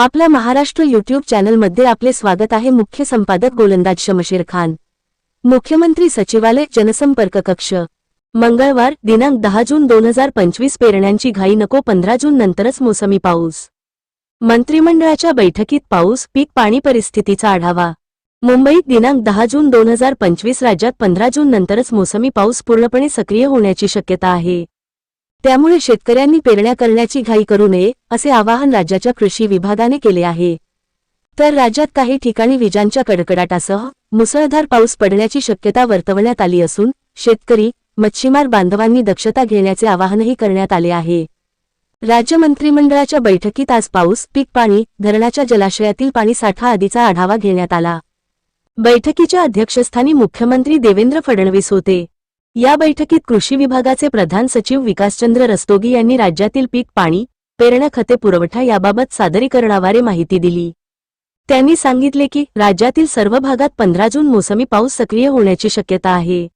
आपल्या महाराष्ट्र युट्यूब चॅनलमध्ये आपले स्वागत आहे. मुख्य संपादक गोलंदाज शमशेर खान. मुख्यमंत्री सचिवालय जनसंपर्क कक्ष. मंगळवार दिनांक दहा जून दोन हजार पंचवीस पेरण्यांची घाई नको पंधरा जून नंतरच मोसमी पाऊस. मंत्रिमंडळाच्या बैठकीत पाऊस पीक पाणी परिस्थितीचा आढावा. मुंबईत दिनांक दहा जून दोन हजार पंचवीस राज्यात पंधरा जून नंतरच मोसमी पाऊस पूर्णपणे सक्रिय होण्याची शक्यता आहे. त्यामुळे शेतकऱ्यांनी पेरण्या करण्याची घाई करू नये असे आवाहन राज्याच्या कृषी विभागाने केले आहे. तर राज्यात काही ठिकाणी विजांच्या कडकडाटासह मुसळधार पाऊस पडण्याची शक्यता वर्तवण्यात आली असून शेतकरी मच्छीमार बांधवांनी दक्षता घेण्याचे आवाहनही करण्यात आले आहे. राज्य मंत्रिमंडळाच्या बैठकीत आज पाऊस पीक पाणी धरणाच्या जलाशयातील पाणी साठा आदीचा आढावा घेण्यात आला. बैठकीच्या अध्यक्षस्थानी मुख्यमंत्री देवेंद्र फडणवीस होते. या बैठकीत कृषी विभागाचे प्रधान सचिव विकासचंद्र रस्तोगी यांनी राज्यातील पीक पाणी पेरण्या खते पुरवठा याबाबत सादरीकरणावारे माहिती दिली. त्यांनी सांगितले की राज्यातील सर्व भागात पंधरा जून मोसमी पाऊस सक्रिय होण्याची शक्यता आहे.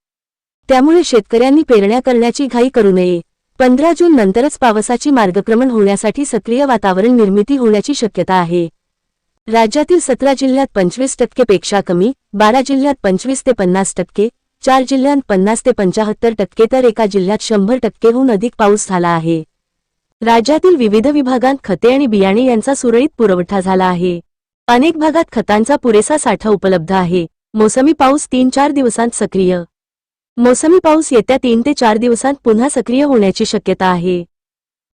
त्यामुळे शेतकऱ्यांनी पेरण्या करण्याची घाई करू नये. पंधरा जून नंतरच पावसाची मार्गक्रमण होण्यासाठी सक्रिय वातावरण निर्मिती होण्याची शक्यता आहे. राज्यातील सतरा जिल्ह्यात पंचवीस टक्केपेक्षा कमी बारा जिल्ह्यात पंचवीस ते पन्नास टक्के चार जिल्ह्यांत पन्नास ते पंचाहत्तर टक्के तर एका जिल्ह्यात शंभर टक्केहून अधिक पाऊस झाला आहे. राज्यातील विविध विभागांत खते आणि बियाणे यांचा सुरळीत पुरवठा झाला आहे. अनेक भागात खतांचा पुरेसा साठा उपलब्ध आहे. मोसमी पाऊस तीन चार दिवसांत सक्रिय. मोसमी पाऊस येत्या तीन ते चार दिवसांत पुन्हा सक्रिय होण्याची शक्यता आहे.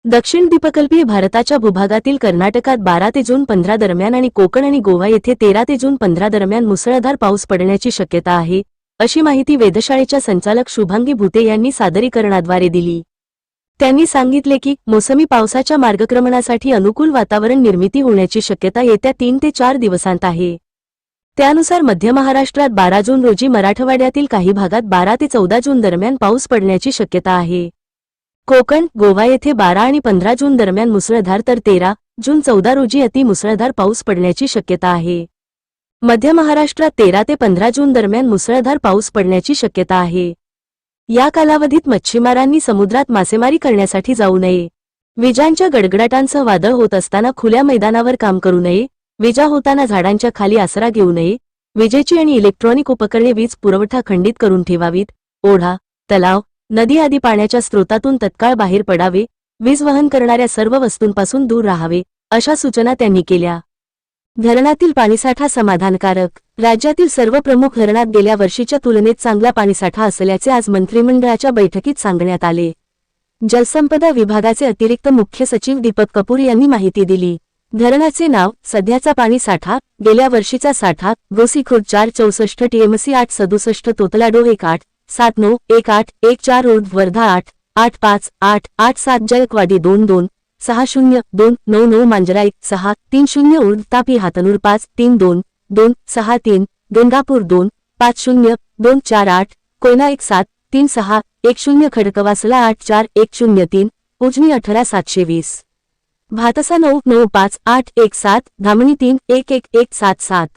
दक्षिण द्वीपकल्पीय भारताच्या भूभागातील कर्नाटकात बारा ते जून पंधरा दरम्यान आणि कोकण आणि गोवा येथे तेरा ते जून पंधरा दरम्यान मुसळधार पाऊस पडण्याची शक्यता आहे. अशी माहिती वेधशाळेच्या संचालक शुभांगी भुते यांनी सादरीकरणाद्वारे दिली. त्यांनी सांगितले की मोसमी पावसाच्या मार्गक्रमणासाठी अनुकूल वातावरण निर्मिती होण्याची शक्यता येत्या तीन ते चार दिवसांत आहे. त्यानुसार मध्य महाराष्ट्रात बारा जून रोजी मराठवाड्यातील काही भागात बारा ते चौदा जून दरम्यान पाऊस पडण्याची शक्यता आहे. कोकण गोवा येथे बारा आणि पंधरा जून दरम्यान मुसळधार तर तेरा जून चौदा रोजी अति मुसळधार पाऊस पडण्याची शक्यता आहे. मध्य महाराष्ट्रात तेरा ते पंधरा जून दरम्यान मुसळधार पाऊस पडण्याची शक्यता आहे. या कालावधीत मच्छीमारांनी समुद्रात मासेमारी करण्यासाठी जाऊ नये. विजांच्या गडगडाटांसह वादळ होत असताना खुल्या मैदानावर काम करू नये. विजा होताना झाडांच्या खाली आसरा घेऊ नये. विजेची आणि इलेक्ट्रॉनिक उपकरणे वीज पुरवठा खंडित करून ठेवावीत. ओढा तलाव नदी आदी पाण्याच्या स्रोतातून तत्काळ बाहेर पडावे. वीज वहन करणाऱ्या सर्व वस्तूंपासून दूर राहावे अशा सूचना त्यांनी केल्या. धरणातील पाणीसाठा समाधानकारक. राज्यातील सर्व प्रमुख धरणात गेल्या वर्षीच्या तुलनेत चांगला पाणीसाठा असल्याचे आज मंत्रिमंडळाच्या बैठकीत सांगण्यात आले. जलसंपदा विभागाचे अतिरिक्त मुख्य सचिव दीपक कपूर यांनी माहिती दिली. धरणाचे नाव सध्याचा पाणीसाठा गेल्या वर्षीचा साठा गोसीखुर्द चार चौसष्ट टीएमसी आठ सदुसष्ट तोतलाडो एक आठ सात नऊ एक आठ एक चार उर्ध वर्धा आठ आठ पाच आठ आठ सात जयकवाडी दोन दोन सहा शून्य दोन नऊ नऊ मांजरा एक सहा तीन शून्य उर्द तापी हातनूर पाच तीन दोन दोन सहा तीन गंगापूर दोन पाच शून्य दोन चार आठ कोयना एक सात तीन सहा एक शून्य खडकवासला आठ चार एक शून्य तीन उजनी अठरा सातशे वीस. भातसा नऊ नऊ पाच आठ एक सात धामणी तीन एक एक एक सात सात.